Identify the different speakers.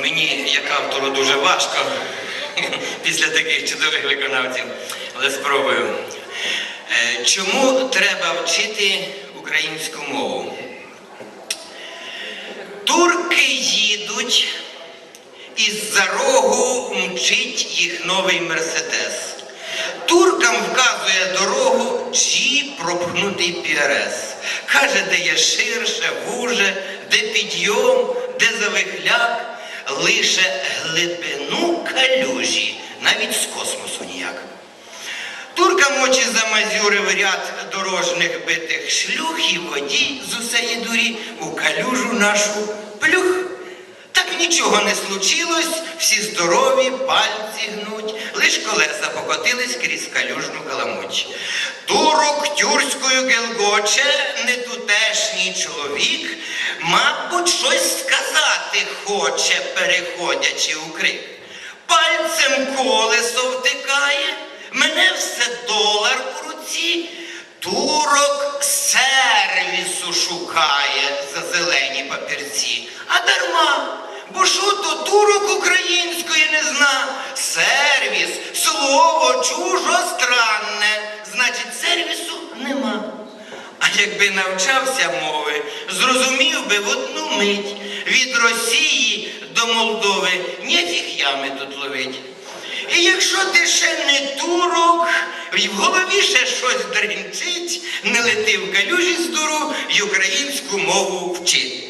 Speaker 1: Мені, як автору, дуже важко після таких чудових виконавців, але спробую. Е, Чому треба вчити українську мову? Турки їдуть, і з-за рогу мчить їх новий мерседес. Туркам вказує дорогу джі пропхнутий піарес. Каже, де є ширше, вуже, де підйом, де завихляк, лише глибину калюжі, навіть з космосу ніяк. Туркам очі замазюрив ряд дорожних битих шлюх і водій з усеї дурі у калюжу нашу плюх. Так нічого не случилось, всі здорові, пальці гнуть, лиш колеса покотились крізь калюжну каламуть. Турок тюрською гелгоче, не тутешній чоловік, мабуть, щось сказати хоче, переходячи у крик. Пальцем колесо втикає, мене все долар у руці. Турок сервісу шукає за зелені папірці. А дарма, бо що то турок української не зна. Сервіс, слово чужостранне, значить сервісу нема. А якби навчався мови, зрозумів би в одну мить від Росії до Молдови ніфіг ями тут ловить. І якщо ти ще не турок, і в голові ще щось дринчить, не лети в калюжі з дуру й українську мову вчить.